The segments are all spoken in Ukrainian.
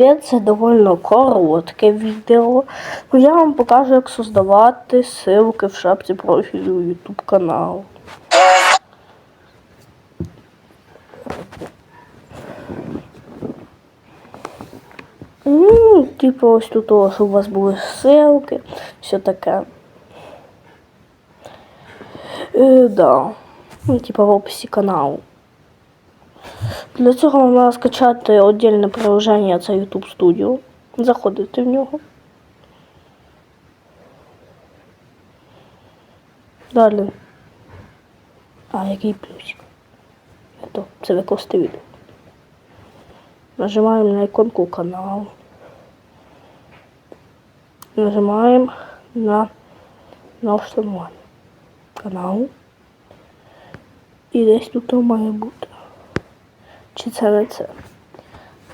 Це доволі коротке відео. Ну, Я вам покажу, як создавати ссылки в шапці профілю YouTube каналу. Ну, типу, ось тут, щоб у вас були ссылки, все таке. Е, да. Ну, типу в описі каналу. Для цього вам треба скачати віддільне приложення, це YouTube Studio. Заходите в нього. Далі. А, який плюсик? Это, це викласти відео. Нажимаємо на іконку канал. Нажимаємо на налаштування каналу. І десь тут має бути. Чи це не це?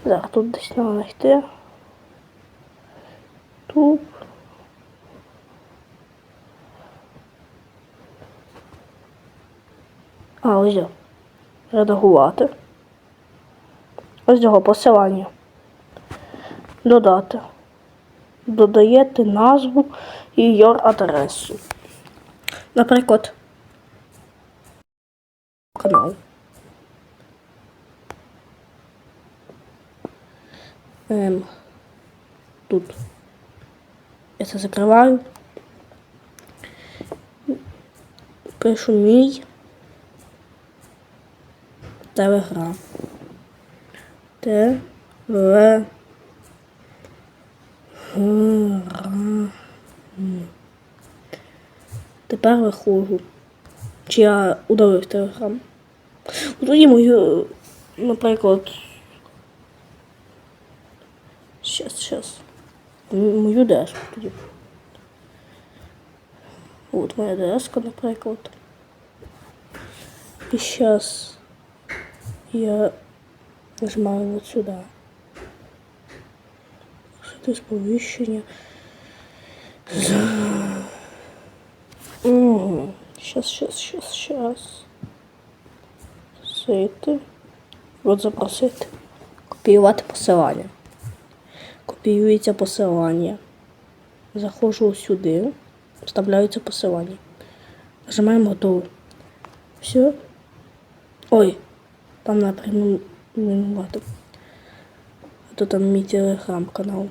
Зараз тут десь треба знайти. Тут. А, ось. його. Редагувати. Ось його посилання. Додати. Додаєте назву і your адресу. Наприклад, канал. Ем, тут. Я це закриваю. Пишу мій телеграм. Т Тепер виходжу. Чи я удалив телеграм? Тоді мою, наприклад. Щас. М- Мою деску тоді. От моя деска, наприклад. І зараз я нажимаю от сюди. Це сповіщення. Угу. Щас, щас, щас, щас. Зайти. От запросити. Копіювати посилання. Копіюється посилання. Заходжу сюди. Вставляється посилання. Нажимаємо готово. Все. Ой, там напряму минувати. Тут там мій телеграм-канал.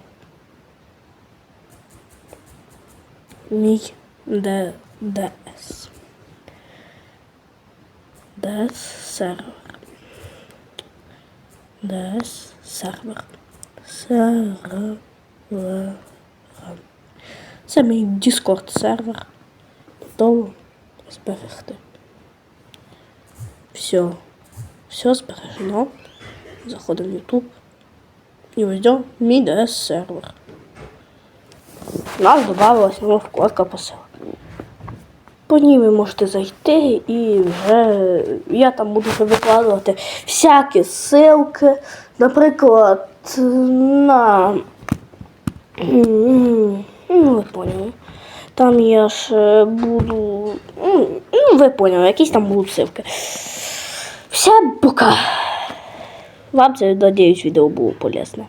Мій Д- ДС. ДС сервер. ДС сервер. Сервер. Це мій Discord сервер. Готово зберегти. Все. Все збережено. Заходимо в YouTube. І ось до мій DS сервер. У нас додавалась нова вкладка посилок. По ній ви можете зайти і вже я там буду викладувати всякі ссылки, наприклад, на. Ну, ви поняли. Там я ж буду. Ну, ви поняли, якісь там будуть сивки. Все, пока. Вам це, надіюсь, відео було полезне.